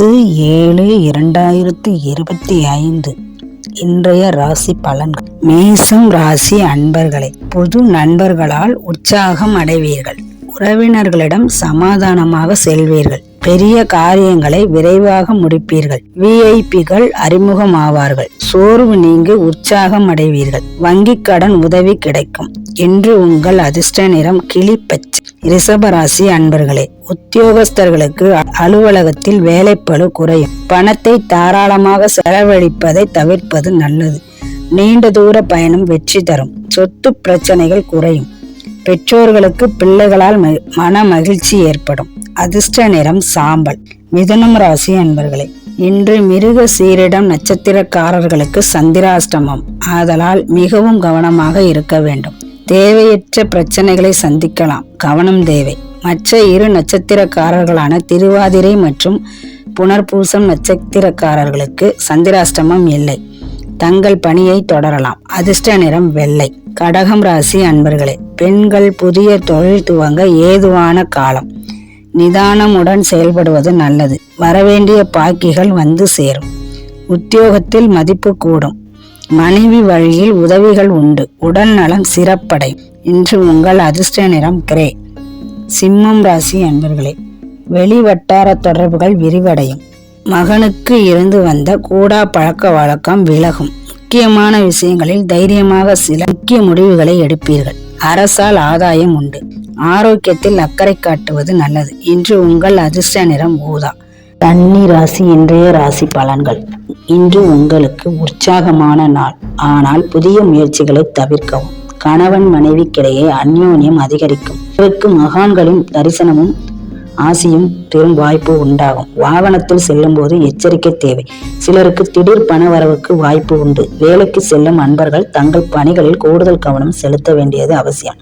பத்து ஏழு இரண்டாயிரத்தி இருபத்தி ஐந்து. இன்றைய ராசி பலன்கள் மேசம் ராசி அன்பர்களே புது நண்பர்களால் உற்சாகம் அடைவீர்கள். உறவினர்களிடம் சமாதானமாக செல்வீர்கள். பெரிய காரியங்களை விரைவாக முடிப்பீர்கள். விஐபிகள் அறிமுகமாவார்கள். சோர்வு நீங்கி உற்சாகம் அடைவீர்கள். வங்கிக் கடன் உதவி கிடைக்கும். இன்று உங்கள் அதிர்ஷ்ட நிறம் கிளி பச்சை. ரிஷபராசி அன்பர்களே உத்தியோகஸ்தர்களுக்கு அலுவலகத்தில் வேலைப்பழு குறையும். பணத்தை தாராளமாக செலவழிப்பதை தவிர்ப்பது நல்லது. நீண்ட தூர பயணம் வெற்றி தரும். சொத்து பிரச்சனைகள் குறையும். பெற்றோர்களுக்கு பிள்ளைகளால் மன மகிழ்ச்சி ஏற்படும். அதிர்ஷ்ட நிறம் சாம்பல். மிதுனம் ராசி அன்பர்களே இன்று மிருக சீரிடம் நட்சத்திரக்காரர்களுக்கு சந்திராஷ்டமம். ஆதலால் மிகவும் கவனமாக இருக்க வேண்டும். தேவையற்ற பிரச்சனைகளை சந்திக்கலாம். கவனம் தேவை. மற்ற இரு நட்சத்திரக்காரர்களான திருவாதிரை மற்றும் புனர்பூசம் நட்சத்திரக்காரர்களுக்கு சந்திராஷ்டமம் இல்லை. தங்கள் பணியை தொடரலாம். அதிர்ஷ்ட நிறம் வெள்ளை. கடகம் ராசி அன்பர்களே பெண்கள் புதிய தொழில் துவங்க ஏதுவான காலம். நிதானமுடன் செயல்படுவது நல்லது. வரவேண்டிய பாக்கிகள் வந்து சேரும். உத்தியோகத்தில் மதிப்பு கூடும். மனைவி வழியில் உதவிகள் உண்டு. உடல் நலம் சிறப்படை. இன்று உங்கள் அதிர்ஷ்ட நிறம் கிரே. சிம்மம் ராசி அன்பர்களே வெளி வட்டார தொடர்புகள் விரிவடையும். மகனுக்கு இருந்து வந்த கூடா பழக்க வழக்கம் விலகும். முக்கியமான விஷயங்களில் தைரியமாக சில முக்கிய முடிவுகளை எடுப்பீர்கள். அரசால் ஆதாயம் உண்டு. ஆரோக்கியத்தில் அக்கறை காட்டுவது நல்லது. இன்று உங்கள் அதிர்ஷ்ட நிறம் ஊதா. தண்ணி ராசி இன்றைய ராசி பலன்கள். இன்று உங்களுக்கு உற்சாகமான நாள். ஆனால் புதிய முயற்சிகளை தவிர்க்கவும். கணவன் மனைவிக்கிடையே அந்யோன்யம் அதிகரிக்கும். இவருக்கு மகான்களின் தரிசனமும் ஆசியும் பெரும் வாய்ப்பு உண்டாகும். வாகனத்தில் செல்லும் போது எச்சரிக்கை தேவை. சிலருக்கு திடீர் பண வரவுக்கு வாய்ப்பு உண்டு. வேலைக்கு செல்லும் அன்பர்கள் தங்கள் பணிகளில் கூடுதல் கவனம் செலுத்த வேண்டியது அவசியம்.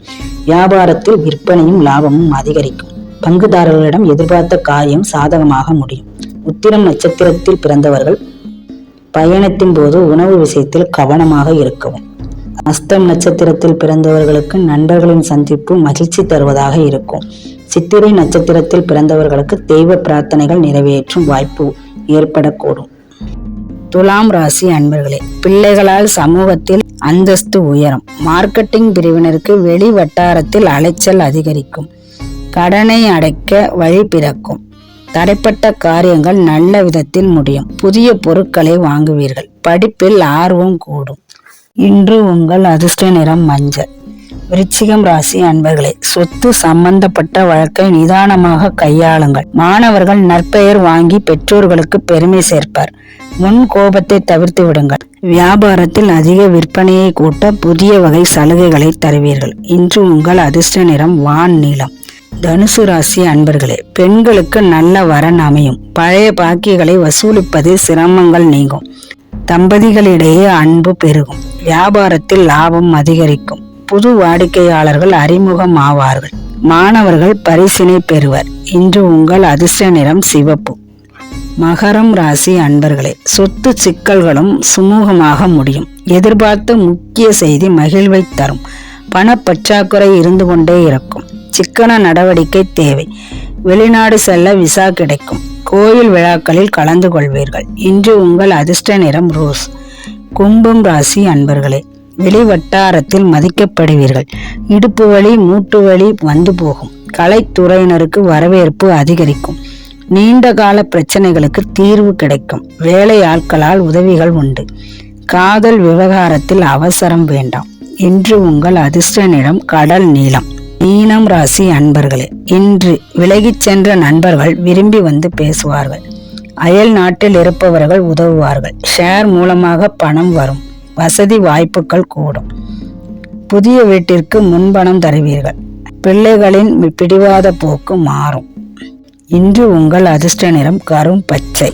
வியாபாரத்தில் விற்பனையும் லாபமும் அதிகரிக்கும். பங்குதாரர்களிடம் எதிர்பார்த்த காரியம் சாதகமாக முடியும். உத்திரம் நட்சத்திரத்தில் பிறந்தவர்கள் பயணத்தின் போது உணவு விஷயத்தில் கவனமாக இருக்கவும். அஸ்தம் நட்சத்திரத்தில் பிறந்தவர்களுக்கு நண்பர்களின் சந்திப்பு மகிழ்ச்சி தருவதாக இருக்கும். சித்திரை நட்சத்திரத்தில் பிறந்தவர்களுக்கு தெய்வ பிரார்த்தனைகள் நிறைவேற்றும் வாய்ப்பு ஏற்படக்கூடும். துலாம் ராசி அன்பர்களே பிள்ளைகளால் சமூகத்தில் அந்தஸ்து உயரும். மார்க்கெட்டிங் பிரிவினருக்கு வெளி வட்டாரத்தில் அலைச்சல் அதிகரிக்கும். கடனை அடைக்க வழி பிறக்கும். தடைப்பட்ட காரியங்கள் நல்ல விதத்தில் முடியும். புதிய பொருட்களை வாங்குவீர்கள். படிப்பில் ஆர்வம் கூடும். இன்று உங்கள் அதிர்ஷ்ட நிறம் மஞ்சள். விருச்சிகம் ராசி அன்பர்களே சொத்து சம்பந்தப்பட்ட வழக்கை நிதானமாக கையாளுங்கள். மாணவர்கள் நற்பெயர் வாங்கி பெற்றோர்களுக்கு பெருமை சேர்ப்பார். முன் கோபத்தை தவிர்த்து விடுங்கள். வியாபாரத்தில் அதிக விற்பனையை கூட்ட புதிய வகை சலுகைகளை தருவீர்கள். இன்று உங்கள் அதிர்ஷ்ட நிறம் வான் நீளம். தனுசு ராசி அன்பர்களே பெண்களுக்கு நல்ல வரன் அமையும். பழைய பாக்கிகளை வசூலிப்பதில் சிரமங்கள் நீங்கும். தம்பதிகளிடையே அன்பு பெருகும். வியாபாரத்தில் லாபம் அதிகரிக்கும். புது வாடிக்கையாளர்கள் அறிமுகம் ஆவார்கள். மாணவர்கள் பரிசினை பெறுவர். இன்று உங்கள் அதிர்ஷ்ட நிறம் சிவப்பு. மகரம் ராசி அன்பர்களே சொத்து சிக்கல்களும் சுமூகமாக முடியும். எதிர்பார்த்த முக்கிய செய்தி மகிழ்வை தரும். பணப்பற்றாக்குறை இருந்து கொண்டே இருக்கும். சிக்கன நடவடிக்கை தேவை. வெளிநாடு செல்ல விசா கிடைக்கும். கோயில் விழாக்களில் கலந்து கொள்வீர்கள். இன்று உங்கள் அதிர்ஷ்ட நிறம் ரோஸ். கும்பம் ராசி அன்பர்களே வெளி வட்டாரத்தில் மதிக்கப்படுவீர்கள். இடுப்பு வலி மூட்டு வலி வந்து போகும். கலைத்துறையினருக்கு வரவேற்பு அதிகரிக்கும். நீண்ட கால பிரச்சனைகளுக்கு தீர்வு கிடைக்கும். வேலை ஆட்களால் உதவிகள் உண்டு. காதல் விவகாரத்தில் அவசரம் வேண்டாம். இன்று உங்கள் அதிர்ஷ்ட நிறம் கடல் நீளம். மீனம் ராசி அன்பர்களே இன்று விலகிச் சென்ற நண்பர்கள் விரும்பி வந்து பேசுவார்கள். அயல் நாட்டில் இருப்பவர்கள் உதவுவார்கள். ஷேர் மூலமாக பணம் வரும். வசதி வாய்ப்புகள் கூடும். புதிய வீட்டிற்கு முன்பணம் தருவீர்கள். பிள்ளைகளின் பிடிவாத போக்கு மாறும். இன்று உங்கள் அதிர்ஷ்ட நிறம் கரும் பச்சை.